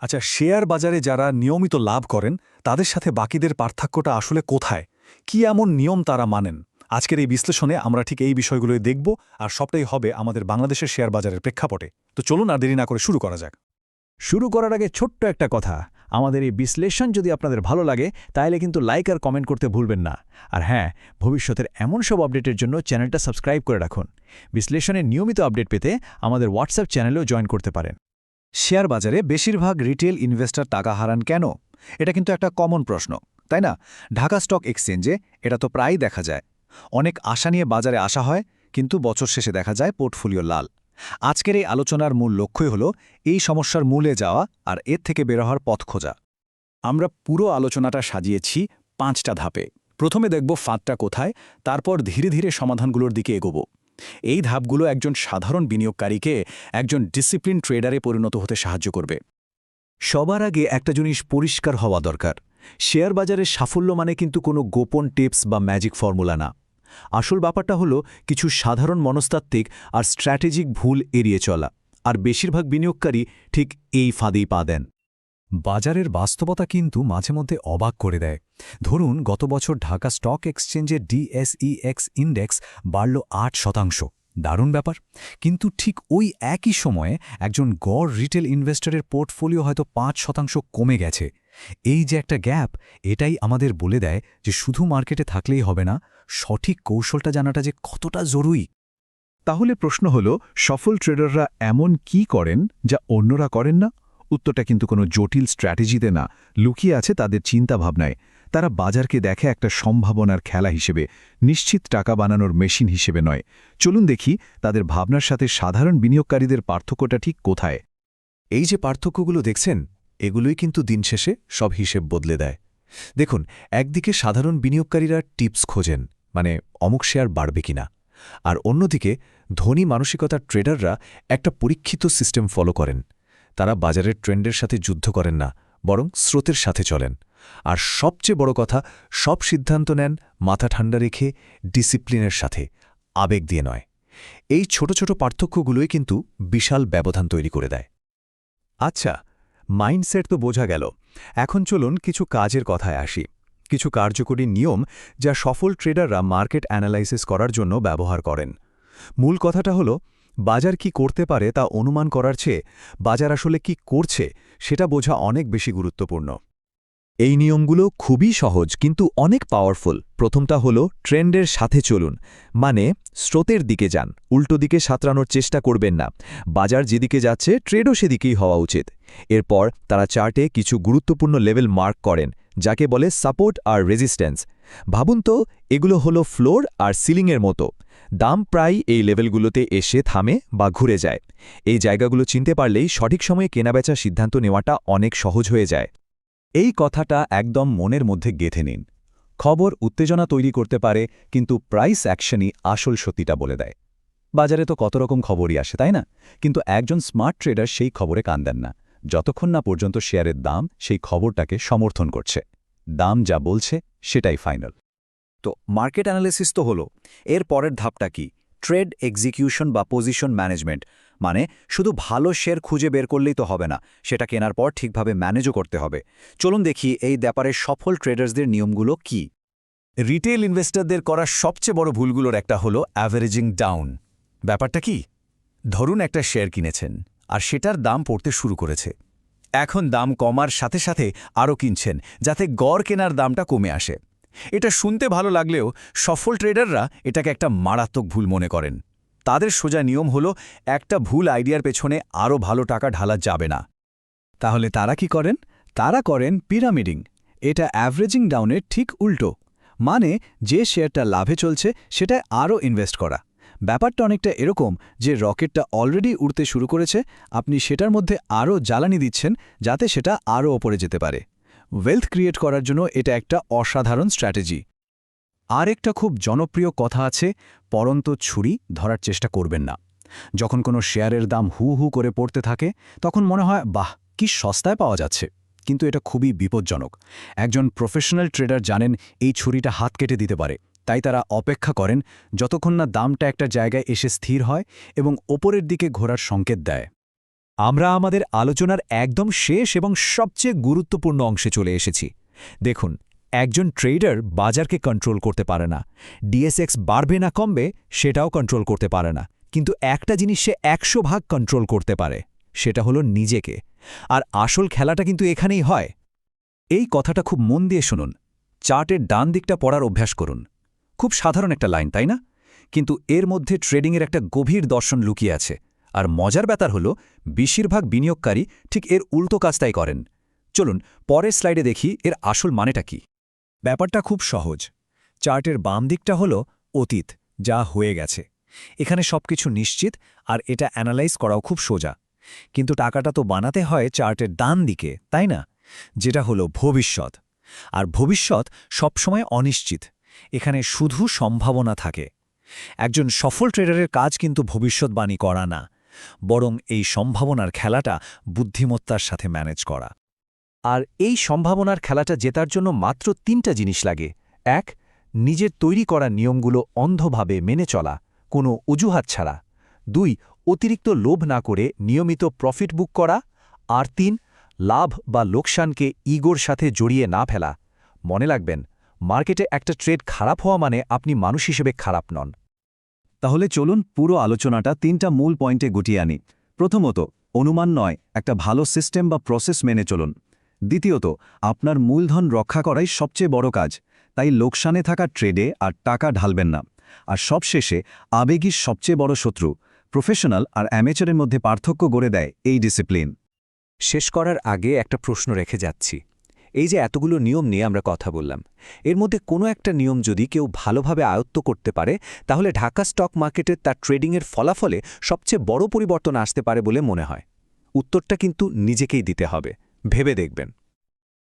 আচ্ছা শেয়ার বাজারে যারা নিয়মিত লাভ করেন, তাদের সাথে বাকিদের পার্থক্যটা আসলে কোথায়? কি এমন নিয়ম তারা মানেন? আজকের এই বিশ্লেষণে আমরা ঠিক এই বিষয়গুলোই দেখব, আর সবটাই হবে আমাদের বাংলাদেশের শেয়ার বাজারের প্রেক্ষাপটে। তো চলুন আর দেরি না করে শুরু করা যাক। শুরু করার আগে ছোট্ট একটা কথা। আমাদের এই বিশ্লেষণ যদি আপনাদের ভালো লাগে তাহলে কিন্তু লাইক আর কমেন্ট করতে ভুলবেন না। আর হ্যাঁ ভবিষ্যতের এমন সব আপডেটের জন্য চ্যানেলটা সাবস্ক্রাইব করে রাখুন। বিশ্লেষণের নিয়মিত আপডেট পেতে আমাদের হোয়াটসঅ্যাপ চ্যানেলেও জয়েন করতে পারেন। শেয়ার বাজারে বেশিরভাগ রিটেল ইনভেস্টর টাকা হারান কেন? এটা কিন্তু একটা কমন প্রশ্ন, তাই না? ঢাকা স্টক এক্সচেঞ্জে এটা তো প্রায়ই দেখা যায়। অনেক আশা নিয়ে বাজারে আসা হয়, কিন্তু বছর শেষে দেখা যায় পোর্টফোলিও লাল। আজকের এই আলোচনার মূল লক্ষ্যই হল এই সমস্যার মূলে যাওয়া আর এর থেকে বের হওয়ার পথ খোঁজা। আমরা পুরো আলোচনাটা সাজিয়েছি পাঁচটা ধাপে। প্রথমে দেখব ফাঁদটা কোথায়, তারপর ধীরে ধীরে সমাধানগুলোর দিকে এগোব। এই ধাপগুলো একজন সাধারণ বিনিয়োগকারীকে একজন ডিসিপ্লিন ট্রেডারে পরিণত হতে সাহায্য করবে। সবার আগে একটা জিনিস পরিষ্কার হওয়া দরকার। শেয়ার বাজারের সাফল্য মানে কিন্তু কোনো গোপন টিপস বা ম্যাজিক ফর্মুলা না। আসল ব্যাপারটা হলো কিছু সাধারণ মনস্তাত্ত্বিক আর স্ট্র্যাটেজিক ভুল এড়িয়ে চলা। আর বেশিরভাগ বিনিয়োগকারী ঠিক এই ফাঁদেই পা দেন। বাজারের বাস্তবতা কিন্তু মাঝে মধ্যে অবাক করে দেয়। ধরুন, গত বছর ঢাকা স্টক এক্সচেঞ্জের ডিএসইএক্স ইন্ডেক্স বাড়ল আট শতাংশ। দারুণ ব্যাপার। কিন্তু ঠিক ওই একই সময়ে একজন গড় রিটেল ইনভেস্টরের পোর্টফোলিও হয়তো পাঁচ শতাংশ কমে গেছে। এই যে একটা গ্যাপ, এটাই আমাদের বলে দেয় যে শুধু মার্কেটে থাকলেই হবে না, সঠিক কৌশলটা জানাটা যে কতটা জরুরি। তাহলে প্রশ্ন হল, সফল ট্রেডাররা এমন কি করেন যা অন্যরা করেন না? উত্তরটা কিন্তু কোনো জটিল স্ট্র্যাটেজিতে না। লুকিয়ে আছে তাদের চিন্তাভাবনায়। তারা বাজারকে দেখে একটা সম্ভাবনার খেলা হিসেবে, নিশ্চিত টাকা বানানোর মেশিন হিসেবে নয়। চলুন দেখি তাদের ভাবনার সাথে সাধারণ বিনিয়োগকারীদের পার্থক্যটা ঠিক কোথায়। এই যে পার্থক্যগুলো দেখছেন, এগুলোই কিন্তু দিন শেষে সব হিসেব বদলে দেয়। দেখুন, একদিকে সাধারণ বিনিয়োগকারীরা টিপস খোঁজেন মানে অমুক শেয়ার বাড়বে কিনা। আর অন্যদিকে ধনী মানসিকতার ট্রেডাররা একটা পরীক্ষিত সিস্টেম ফলো করেন। তারা বাজারের ট্রেন্ডের সাথে যুদ্ধ করেন না, বরং স্রোতের সাথে চলেন। আর সবচেয়ে বড় কথা, সব সিদ্ধান্ত নেন মাথা ঠান্ডা রেখে, ডিসিপ্লিনের সাথে, আবেগ দিয়ে নয়। এই ছোট ছোট পার্থক্যগুলোই কিন্তু বিশাল ব্যবধান তৈরি করে দেয়। আচ্ছা মাইন্ডসেট তো বোঝা গেল। এখন চলুন কিছু কাজের কথায় আসি। কিছু কার্যকরী নিয়ম যা সফল ট্রেডাররা মার্কেট অ্যানালাইসিস করার জন্য ব্যবহার করেন। মূল কথাটা হলো বাজার কি করতে পারে তা অনুমান করার চেয়ে বাজার আসলে কি করছে সেটা বোঝা অনেক বেশি গুরুত্বপূর্ণ। এই নিয়মগুলো খুবই সহজ কিন্তু অনেক পাওয়ারফুল প্রথমটা হলো, ট্রেন্ডের সাথে চলুন। মানে স্রোতের দিকে যান। উল্টো দিকে সাঁতরানোর চেষ্টা করবেন না। বাজার যেদিকে যাচ্ছে ট্রেডও সেদিকেই হওয়া উচিত। এরপর তারা চার্টে কিছু গুরুত্বপূর্ণ লেভেল মার্ক করেন, যাকে বলে সাপোর্ট আর রেজিস্ট্যান্স ভাবুন তো, এগুলো হলো ফ্লোর আর সিলিংয়ের মতো। দাম প্রায় এই লেভেলগুলোতে এসে থামে বা ঘুরে যায়। এই জায়গাগুলো চিনতে পারলেই সঠিক সময়ে কেনাবেচার সিদ্ধান্ত নেওয়াটা অনেক সহজ হয়ে যায়। এই কথাটা একদম মনের মধ্যে গেঁথে নিন। খবর উত্তেজনা তৈরি করতে পারে, কিন্তু প্রাইস অ্যাকশনই আসল সত্যিটা বলে দেয়। বাজারে তো কত রকম খবরই আসে, তাই না? কিন্তু একজন স্মার্ট ট্রেডার সেই খবরে কান দেন না। যতক্ষণ না পর্যন্ত শেয়ারের দাম সেই খবরটাকে সমর্থন করছে। দাম যা বলছে সেটাই ফাইনাল। তো মার্কেট অ্যানালিসিস তো হলো। এর পরের ধাপটা কি? ট্রেড এক্সিকিউশন বা পজিশন ম্যানেজমেন্ট। মানে শুধু ভালো শেয়ার খুঁজে বের করলেই তো হবে না, সেটা কেনার পর ঠিকভাবে ম্যানেজও করতে হবে। চলুন দেখি এই ব্যাপারে সফল ট্রেডার্সদের নিয়মগুলো কি? রিটেল ইনভেস্টরদের করা সবচেয়ে বড় ভুলগুলোর একটা হলো অ্যাভারেজিং ডাউন। ব্যাপারটা কি? ধরুন একটা শেয়ার কিনেছেন, আর সেটার দাম পড়তে শুরু করেছে। এখন দাম কমার সাথে সাথে আরও কিনছেন, যাতে গড় কেনার দামটা কমে আসে। এটা শুনতে ভালো লাগলেও সফল ট্রেডাররা এটাকে একটা মারাত্মক ভুল মনে করেন। তাদের সোজা নিয়ম হলো, একটা ভুল আইডিয়ার পেছনে আরও ভালো টাকা ঢালা যাবে না। তাহলে তারা কি করেন? তারা করেন পিরামিডিং। এটা অ্যাভারেজিং ডাউনের ঠিক উল্টো। মানে যে শেয়ারটা লাভে চলছে, সেটায় আরও ইনভেস্ট করা। ব্যাপারটা অনেকটা এরকম যে রকেটটা অলরেডি উড়তে শুরু করেছে, আপনি সেটার মধ্যে আরও জ্বালানি দিচ্ছেন যাতে সেটা আরও ওপরে যেতে পারে। ওয়েলথ ক্রিয়েট করার জন্য এটা একটা অসাধারণ স্ট্র্যাটেজি। আর একটা খুব জনপ্রিয় কথা আছে, পরন্ত ছুরি ধরার চেষ্টা করবেন না। যখন কোনো শেয়ারের দাম হু হু করে পড়তে থাকে, তখন মনে হয়, বাহ, কি সস্তায় পাওয়া যাচ্ছে। কিন্তু এটা খুবই বিপজ্জনক। একজন প্রফেশনাল ট্রেডার জানেন এই ছুরিটা হাত কেটে দিতে পারে। তাই তারা অপেক্ষা করেন যতক্ষণ না দামটা একটা জায়গায় এসে স্থির হয় এবং ওপরের দিকে ঘোরার সংকেত দেয়। আমরা আমাদের আলোচনার একদম শেষ এবং সবচেয়ে গুরুত্বপূর্ণ অংশে চলে এসেছি। দেখুন, একজন ট্রেডার বাজারকে কন্ট্রোল করতে পারে না। ডিএসএক্স বাড়বে না কমবে, সেটাও কন্ট্রোল করতে পারে না। কিন্তু একটা জিনিস সে একশো ভাগ কন্ট্রোল করতে পারে, সেটা হলো নিজেকে। আর আসল খেলাটা কিন্তু এখানেই হয়। এই কথাটা খুব মন দিয়ে শুনুন। চার্টের ডান দিকটা পড়ার অভ্যাস করুন। খুব সাধারণ একটা লাইন, তাই না? কিন্তু এর মধ্যে ট্রেডিংয়ের একটা গভীর দর্শন লুকিয়ে আছে। আর মজার ব্যাপার হল, বেশিরভাগ বিনিয়োগকারী ঠিক এর উল্টো কাজটাই করেন। চলুন, পরের স্লাইডে দেখি এর আসল মানেটা কি। ব্যাপারটা খুব সহজ। চার্টের বাম দিকটা হল অতীত, যা হয়ে গেছে। এখানে সবকিছু নিশ্চিত আর এটা অ্যানালাইজ করাও খুব সোজা। কিন্তু টাকাটা তো বানাতে হয় চার্টের ডান দিকে, তাই না? যেটা হলো ভবিষ্যৎ। আর ভবিষ্যৎ সবসময় অনিশ্চিত। এখানে শুধু সম্ভাবনা থাকে। একজন সফল ট্রেডারের কাজ কিন্তু ভবিষ্যৎবাণী করা না, বরং এই সম্ভাবনার খেলাটা বুদ্ধিমত্তার সাথে ম্যানেজ করা। আর এই সম্ভাবনার খেলাটা জেতার জন্য মাত্র তিনটা জিনিস লাগে। এক, নিজের তৈরি করা নিয়মগুলো অন্ধভাবে মেনে চলা, কোনো অজুহাত ছাড়া। দুই, অতিরিক্ত লোভ না করে নিয়মিত প্রফিট বুক করা। আর তিন, লাভ বা লোকসানকে ইগোর সাথে জড়িয়ে না ফেলা। মনে রাখবেন মার্কেটে একটা ট্রেড খারাপ হওয়া মানে আপনি মানুষ হিসেবে খারাপ নন। তাহলে চলুন পুরো আলোচনাটা তিনটা মূল পয়েন্টে গুটিয়ে আনি। প্রথমত, অনুমান নয়, একটা ভালো সিস্টেম বা প্রসেস মেনে চলুন। দ্বিতীয়ত, আপনার মূলধন রক্ষা করাই সবচেয়ে বড় কাজ। তাই লোকসানে থাকা ট্রেডে আর টাকা ঢালবেন না। আর সবশেষে, আবেগই সবচেয়ে বড় শত্রু। প্রফেশনাল আর অ্যামেচারের মধ্যে পার্থক্য গড়ে দেয় এই ডিসিপ্লিন। শেষ করার আগে একটা প্রশ্ন রেখে যাচ্ছি। এই যে এতগুলো নিয়ম নিয়ে আমরা কথা বললাম, এর মধ্যে কোনো একটা নিয়ম যদি কেউ ভালোভাবে আয়ত্ত করতে পারে, তাহলে ঢাকা স্টক মার্কেটের তার ট্রেডিংয়ের ফলাফলে সবচেয়ে বড় পরিবর্তন আসতে পারে বলে মনে হয়। উত্তরটা কিন্তু নিজেকেই দিতে হবে। ভেবে দেখবেন।